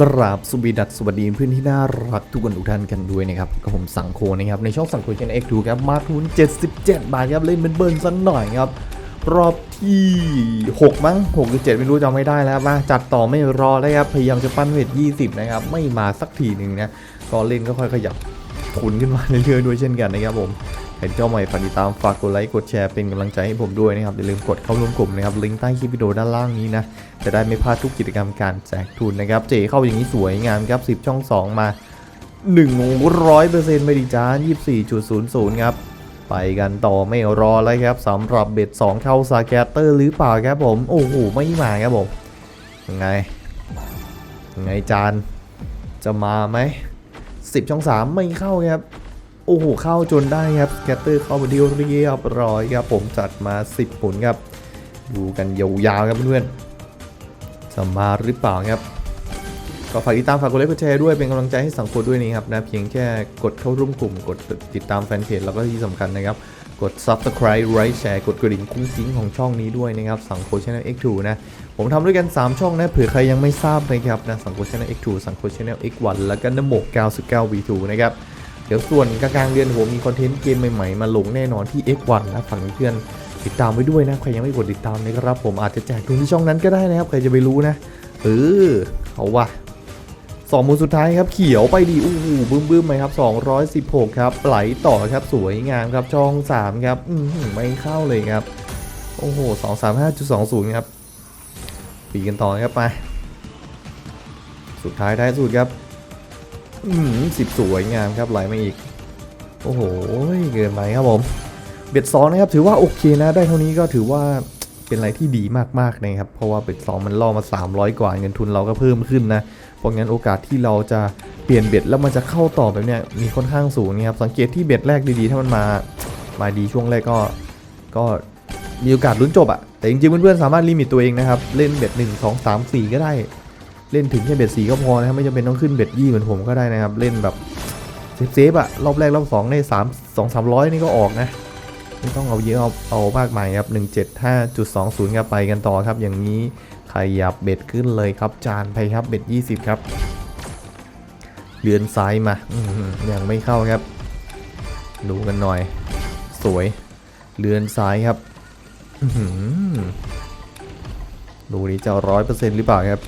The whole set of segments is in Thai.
กราบสวีดัสสวัสดีเพื่อนที่น่ารักทุกคนทุกท่านกันด้วยนะครับกับผมสังโคนะครับในช่องสังโคชนเอ็กดูครับมาทุน 77 บาทครับเล่นเป็นเบิร์นสักหน่อยครับรอบที่ 6 มั้ง6หรือ7ไม่รู้จำไม่ได้แล้วมาจัดต่อไม่รอแล้วครับพยายามจะปั้นเวท 20 นะครับ ไม่มาสักทีหนึ่งนะก็เล่นก็ค่อยขยับทุนขึ้นมาเรื่อยๆด้วยเช่นกันนะครับผม เห็นเจ้าใหม่ฝากติดตามฝากกดไลค์กดแชร์เป็นกำลังใจให้ผมด้วยนะครับอย่าลืมกดเข้าร่วมกลุ่มนะครับลิงก์ใต้คลิปวิดีโอด้านล่างนี้นะจะได้ไม่พลาดทุกกิจกรรมการแจกทุนนะครับเจเข้าอย่างนี้สวยงามครับ 10 ช่อง 2 มา100%ไม่ดีจ้า24.00 ครับไปกันต่อไม่รอแล้วครับสำหรับเบ็ด2เข้าซาแกตเตอร์หรือเปล่าครับผมโอ้โหไม่มาครับผมยังไงยังไงจานจะมาไหม10 ช่อง 3 ไม่เข้าครับ โอ้โหเข้าจนได้ครับแกตเตอร์เข้ามาเดียวเรียบร้อยครับผมจัดมา 10 ผลครับ ดูกันยาวๆครับเพื่อนๆจะมาหรือเปล่าครับก็ฝากติดตามฝากกดไลค์กดแชร์ด้วยเป็นกำลังใจให้สังคมด้วยนะครับนะเพียงแค่กดเข้าร่วมกลุ่ม กดติดตามแฟนเพจแล้วก็ที่สำคัญนะครับ กด subscribe ไลค์แชร์กดกระดิ่งกุ้งกิ้งของช่องนี้ด้วยนะครับสังโคช Channel X2 นะ ผมทำด้วยกัน 3 ช่องนะเผื่อใครยังไม่ทราบนะครับนะสังโคช Channel X2 สังโคช Channel X1 แล้วก็นโมก99 V2 นะครับ ดี๋ยวส่วนกลางเดือนผมมีคอนเทนต์เกมใหม่ๆ มาลงแน่นอนที่ X1 นะฝากเพื่อนติดตามไว้ด้วยนะใครยังไม่กดติดตามนะครับผมอาจจะแจกทุนที่ช่องนั้นก็ได้นะครับใครจะไปรู้นะเออเอาว่ะสองมูลสุดท้ายครับเขียวไปดีอู้หูบึ้มบึ้มไหมครับ 216 ครับไหลต่อครับสวยงามครับช่อง 3 ครับอือหือไม่เข้าเลยครับ โอ้โห 235.20 ครับปีกันต่อครับไป สุดท้ายท้ายสุดครับ อืมสิบสวยงามครับไหลมาอีก โอ้โหเกินไปครับผม เบ็ดสองนะครับถือว่าโอเคนะ ได้เท่านี้ก็ถือว่าเป็นอะไรที่ดีมากๆนะครับ เพราะว่าเบ็ดสองมันล่อมา 300 กว่าเงินทุนเราก็เพิ่มขึ้นนะ เพราะงั้นโอกาสที่เราจะเปลี่ยนเบ็ดแล้วมันจะเข้าต่อแบบเนี้ยมีค่อนข้างสูงนะครับ สังเกตที่เบ็ดแรกดีๆ ถ้ามันมา มาดีช่วงแรกก็ ก็มีโอกาสลุ้นจบอะแต่จริงๆเพื่อนๆสามารถลิมิตตัวเองนะครับ เล่นเบ็ดหนึ่งสองสามสี่ก็ได้ เล่นถึงแค่เบ็ดสีก็พอนะครับไม่จำเป็นต้องขึ้นเบ็ดยี่เหมือนผมก็ได้นะครับ เล่นแบบเซฟๆอะรอบแรกรอบสองในสามสองสามร้อยนี่ก็ออกนะไม่ต้องเอาเยอะเอาเอามากมายครับหนึ่งเจ็ดห้าจุดสองศูนย์ครับไปกันต่อครับ อย่างนี้ขยับเบ็ดขึ้นเลยครับ จานไปครับเบ็ดยี่สิบครับเลือนซ้ายมาอื้อยังไม่เข้าครับ ดูกันหน่อย สวยเลือนซ้ายครับดูนี้จะร้อยเปอร์เซ็นต์หรือเปล่าครับ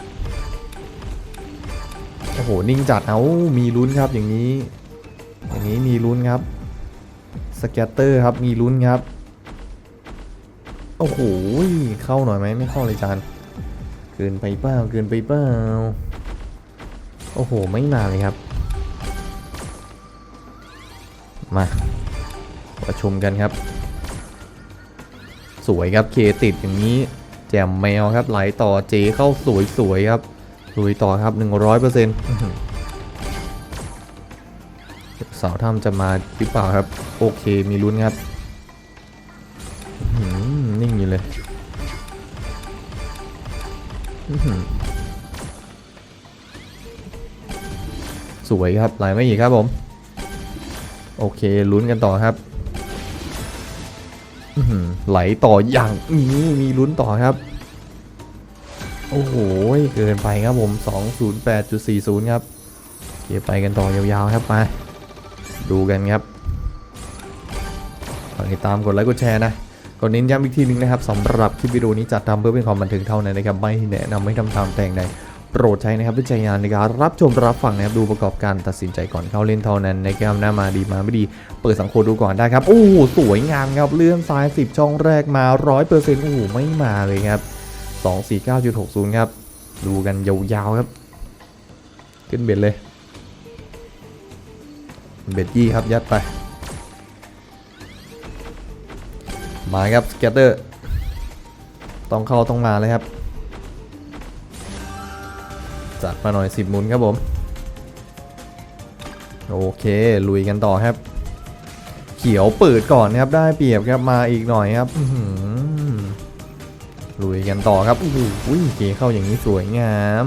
โอ้โห นิ่งจัดเอามีลุ้นครับอย่างนี้ อย่างนี้มีลุ้นครับ สแกตเตอร์ครับมีลุ้นครับ โอ้โห เข้าหน่อยไหมไม่เข้าเลยจานเกินไปเปล่าเกินไปเปล่าโอ้โห ไม่มาเลยครับ มาประชุมกันครับ สวยครับเคติดอย่างนี้ แจมแมวครับไหลต่อเจเข้าสวยๆครับ ลุยต่อครับ 100%เปอร์เซ็นต์สาวถ้ำจะมาหรือเปล่าครับ โอเคมีลุ้นครับนิ่งอยู่เลยสวยครับไหลไม่อีกครับผม โอเคลุ้นกันต่อครับไหลต่ออย่างนี้มีลุ้นต่อครับ โอ้โห เกินไปครับผม 208.40 ครับเดี๋ยไปกันต่อยาวๆครับมา ดูกันครับฝากติดตามกดไลค์กดแชร์นะก็เน้นย้ำอีกทีหนึงนะครับสำหรับคลิปวิดีโอนี้จัดทำเพื่อเป็นความบันเทิงเท่านั้นนะครับ ไม่แนะนำไม่ทำตามแต่งใดโปรดใช้นะครับวิจัยงานในการรับชมรับฟังนะครับดูประกอบการตัดสินใจก่อนเข้าเล่นเท่านั้นนะครับหน้ามาดีมาไม่ดี เปิดสังคมดูก่อนได้ครับโอ้โหสวยงามครับเลื่อนซ้าย 10 ช่องแรกมา 100%โอ้โหไม่มาเลยครับ 249.60 ครับ ดูกันยาวๆครับ ขึ้นเบ็ดเลย เบ็ดยี่ครับยัดไป มาครับสเกตเตอร์ ต้องเข้าต้องมาเลยครับ จัดมาหน่อย 10 หมุนครับผม โอเคลุยกันต่อครับ เขียวเปิดก่อนนะครับได้เปรียบครับมาอีกหน่อยครับอื ลุยกันต่อครับโอ้โหเกเข้าอย่างนี้สวยงาม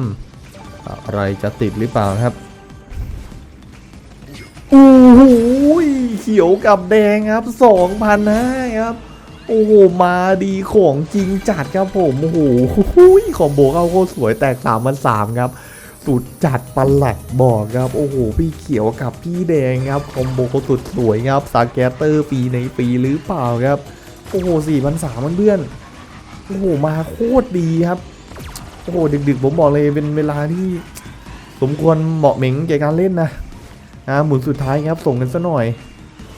อะไรจะติดหรือเปล่าครับโอ้โหเขียวกับแดงครับ2,000นะครับ โอ้โห มาดีของจริงจัดครับผม โอ้โหคอมโบเข้าโคตรสวยแตก3 0 0 3ครับ สุดจัดประหลัดบอกครับ โอ้โห พี่เขียวกับพี่แดงครับ คอมโบเขาสุดสวยครับสแกตเตอร์ปีในปีหรือเปล่าครับ โอ้โหสี่พันสามเพื่อนๆ โอ้โหมาโคตรดีครับโอ้โหดึกๆ ผมบอกเลยเป็นเวลาที่สมควรเหมาะเหม็งแก่การเล่นนะอ่าหมุนสุดท้ายครับส่งกันซะหน่อย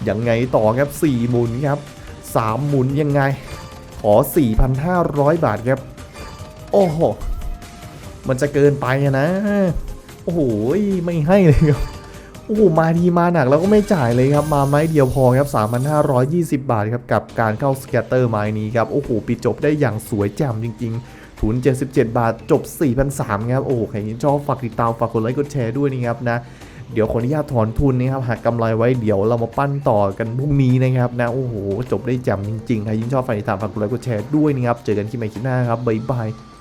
ยังไงต่อครับ4หมุนครับ3หมุนยังไง ขอ 4,500 บาทครับ โอ้โห มันจะเกินไปนะ โอ้โห ไม่ให้เลยครับ โอ้โหมาทีมาหนักแล้วก็ไม่จ่ายเลยครับ มาไม้เดียวพอครับ 3,520 บาทครับ กับการเข้าสแกตเตอร์ไม้นี้ครับ โอ้โหปิดจบได้อย่างสวยแจ่มจริง ๆ ทุน 77 บาทจบ 4,300ครับ โอ้โหใครที่ชอบฝากติดตาม ฝากกดไลค์กดแชร์ด้วยนะครับนะ เดี๋ยวขออนุญาตถอนทุนนะครับ หากกำไรไว้เดี๋ยวเรามาปั้นต่อกันพรุ่งนี้นะครับนะ โอ้โห จบได้แจ่มจริงๆ ใครยิ่งชอบฝากติดตาม ฝากกดไลค์กดแชร์ด้วยนะครับ เจอกันคลิปใหม่คลิปหน้าครับ บ๊ายบาย